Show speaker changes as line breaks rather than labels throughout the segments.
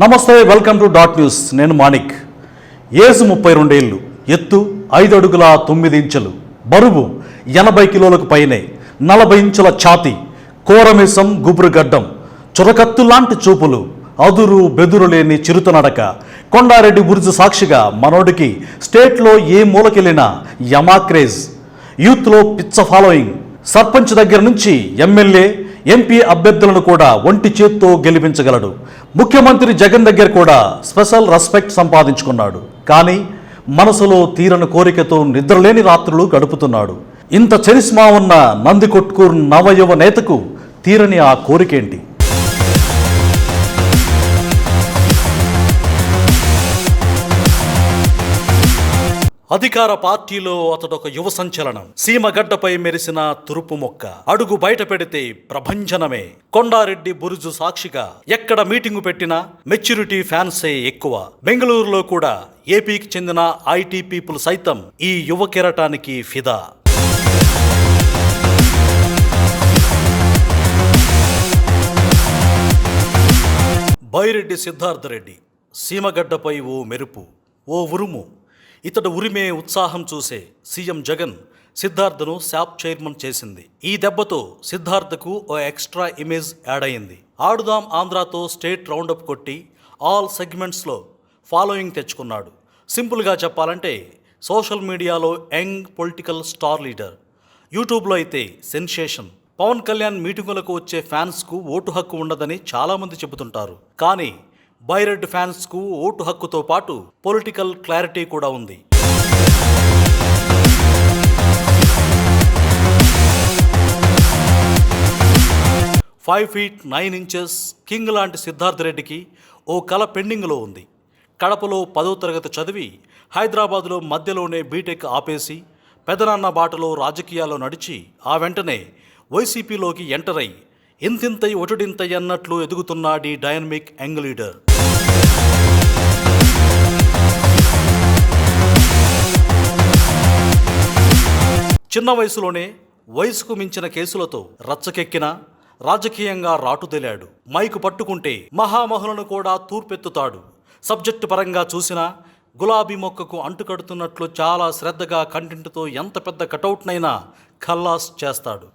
నమస్తే welcome to dot news. నేను Manik. Age ముప్పై రెండేళ్ళు ఎత్తు ఐదు అడుగుల తొమ్మిది ఇంచులు బరువు ఎనభై కిలోలకు పైనే నలభై ఇంచుల ఛాతి కోరమిసం గుబురుగడ్డం చురకత్తు లాంటి చూపులు అదురు బెదురు లేని చిరుతనడక కొండారెడ్డి బురుజు సాక్షిగా మనోడికి స్టేట్లో ఏ మూలకెళ్ళినా యమా క్రేజ్ యూత్లో పిచ్చ ఫాలోయింగ్. సర్పంచ్ దగ్గర నుంచి ఎమ్మెల్యే ఎంపీ అభ్యర్థులను కూడా ఒంటి చేత్తో గెలిపించగలడు. ముఖ్యమంత్రి జగన్ దగ్గర కూడా స్పెషల్ రెస్పెక్ట్ సంపాదించుకున్నాడు. కానీ మనసులో తీరని కోరికతో నిద్రలేని రాత్రులు గడుపుతున్నాడు. ఇంత చరిస్మా ఉన్న నందికొట్కూరు నవయువ నేతకు తీరని ఆ కోరికేంటి? అధికార పార్టీలో అతడొక యువ సంచలనం. సీమగడ్డపై మెరిసిన తురుపు మొక్క. అడుగు బయట పెడితే ప్రభంజనమే. కొండారెడ్డి బురుజు సాక్షిగా ఎక్కడ మీటింగు పెట్టినా మెచ్యూరిటీ ఫ్యాన్సే ఎక్కువ. బెంగళూరులో కూడా ఏపీకి చెందిన ఐటీ పీపుల్ సైతం ఈ యువ కిరటానికి ఫిదా. బైరెడ్డి సిద్ధార్థరెడ్డి. సీమగడ్డపై ఓ మెరుపు ఓ ఉరుము. ఇతడు ఉరిమే ఉత్సాహం చూసే సీఎం జగన్ సిద్ధార్థను శాప్ చైర్మన్ చేసింది. ఈ దెబ్బతో సిద్ధార్థకు ఓ ఎక్స్ట్రా ఇమేజ్ యాడ్ అయింది. ఆడుదాం ఆంధ్రాతో స్టేట్ రౌండప్ కొట్టి ఆల్ సెగ్మెంట్స్లో ఫాలోయింగ్ తెచ్చుకున్నాడు. సింపుల్గా చెప్పాలంటే సోషల్ మీడియాలో యంగ్ పొలిటికల్ స్టార్ లీడర్. యూట్యూబ్లో అయితే సెన్సేషన్. పవన్ కళ్యాణ్ మీటింగులకు వచ్చే ఫ్యాన్స్కు ఓటు హక్కు ఉండదని చాలామంది చెబుతుంటారు. కానీ బైరెడ్ ఫ్యాన్స్కు ఓటు హక్కుతో పాటు పొలిటికల్ క్లారిటీ కూడా ఉంది. Five feet nine inches king లాంటి సిద్ధార్థ రెడ్డికి ఓ కళ పెండింగ్లో ఉంది. కడపలో పదో తరగతి చదివి హైదరాబాదులో మధ్యలోనే బీటెక్ ఆపేసి పెదనాన్న బాటలో రాజకీయాల్లో నడిచి ఆ వెంటనే వైసీపీలోకి ఎంటర్ అయి ఇంతింతై ఒటుడింతై అన్నట్లు ఎదుగుతున్నాడీ డైనమిక్ యంగ్ లీడర్. చిన్న వయసులోనే వయసుకు మించిన కేసులతో రచ్చకెక్కిన రాజకీయంగా రాటుదేలాడు మైకు పట్టుకుంటే మహామహులను కూడా తూర్పెత్తుతాడు. సబ్జెక్టు పరంగా చూసినా గులాబీ మొక్కకు అంటుకడుతున్నట్లు చాలా శ్రద్ధగా కంటెంట్తో ఎంత పెద్ద కటౌట్నైనా ఖల్లాస్ చేస్తాడు.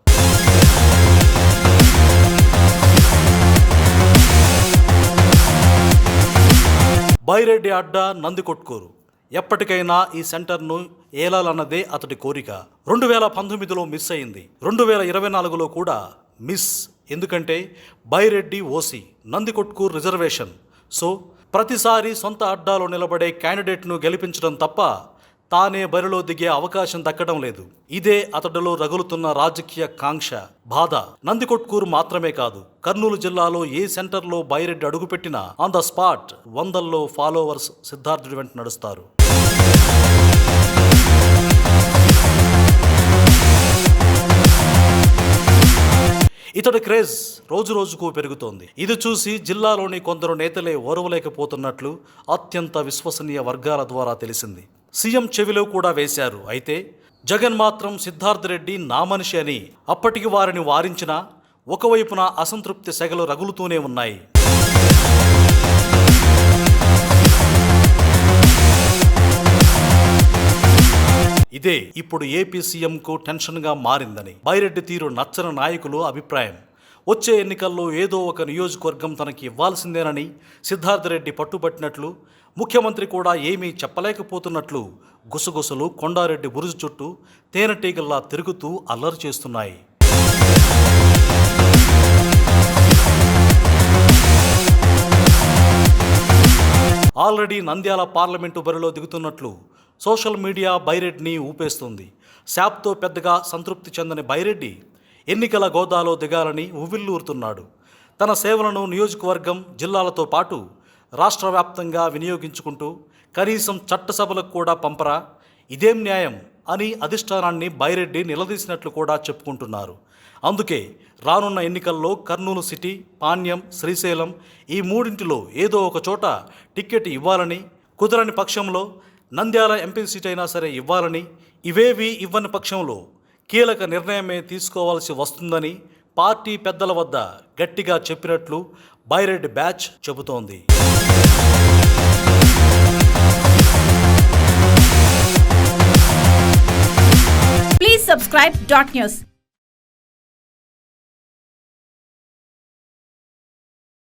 బైరెడ్డి అడ్డా నందికొట్కూరు. ఎప్పటికైనా ఈ సెంటర్ను ఏలాలన్నదే అతడి కోరిక. రెండు వేల పంతొమ్మిదిలో మిస్ అయింది. రెండు వేల ఇరవై నాలుగులో కూడా మిస్. ఎందుకంటే Byreddy OC Nandikotkur reservation. So ప్రతిసారి సొంత అడ్డాలో నిలబడే క్యాండిడేట్ను గెలిపించడం తప్ప తానే బరిలో దిగే అవకాశం దక్కడం లేదు. ఇదే అతడిలో రగులుతున్న రాజకీయ కాంక్ష బాధ. నందికొట్కూరు మాత్రమే కాదు కర్నూలు జిల్లాలో ఏ సెంటర్లో బైరెడ్డి అడుగుపెట్టినా ఆన్ ద స్పాట్ వందల్లో ఫాలోవర్స్ సిద్ధార్థుడి వెంట నడుస్తారు. ఇతడి క్రేజ్ రోజు రోజుకు పెరుగుతోంది. ఇది చూసి జిల్లాలోని కొందరు నేతలే ఓర్వలేకపోతున్నట్లు అత్యంత విశ్వసనీయ వర్గాల ద్వారా తెలిసింది. సీఎం చెవిలో కూడా వేశారు. అయితే జగన్ మాత్రం సిద్ధార్థ రెడ్డి నా మనిషి అని అప్పటికి వారిని వారించినా ఒకవైపున అసంతృప్తి సెగలు రగులుతూనే ఉన్నాయి. ఇదే ఇప్పుడు ఏపీ సీఎంకు టెన్షన్గా మారిందని బైరెడ్డి తీరు నచ్చని నాయకులు అభిప్రాయం. వచ్చే ఎన్నికల్లో ఏదో ఒక నియోజకవర్గం తనకి ఇవ్వాల్సిందేనని సిద్ధార్థరెడ్డి పట్టుబట్టినట్లు ముఖ్యమంత్రి కూడా ఏమీ చెప్పలేకపోతున్నట్లు గుసగుసలు కొండారెడ్డి బురుజు చుట్టూ తేనెటీగల్లా తిరుగుతూ అల్లరి చేస్తున్నాయి. ఆల్రెడీ నంద్యాల పార్లమెంటు బరిలో దిగుతున్నట్లు సోషల్ మీడియా బైరెడ్డిని ఊపేస్తుంది. శాప్తో పెద్దగా సంతృప్తి చెందని బైరెడ్డి ఎన్నికల గోదాలో దిగాలని ఉవ్విల్లూరుతున్నాడు తన సేవలను నియోజకవర్గం జిల్లాలతో పాటు రాష్ట్ర వ్యాప్తంగా వినియోగించుకుంటూ కనీసం చట్టసభలకు కూడా పంపరా? ఇదేం న్యాయం? అని అధిష్టానాన్ని బైరెడ్డి నిలదీసినట్లు కూడా చెప్పుకుంటున్నారు. అందుకే రానున్న ఎన్నికల్లో కర్నూలు సిటీ పాణ్యం శ్రీశైలం ఈ మూడింటిలో ఏదో ఒక చోట టిక్కెట్ ఇవ్వాలని కుదరని పక్షంలో నంద్యాల ఎంపీ సీట్ అయినా సరే ఇవ్వాలని ఇవేవి ఇవ్వని పక్షంలో కీలక నిర్ణయమే తీసుకోవాల్సి వస్తుందని పార్టీ పెద్దల వద్ద గట్టిగా చెప్పినట్లు బైరెడ్డి బ్యాచ్ చెబుతోంది.
Subscribe dot news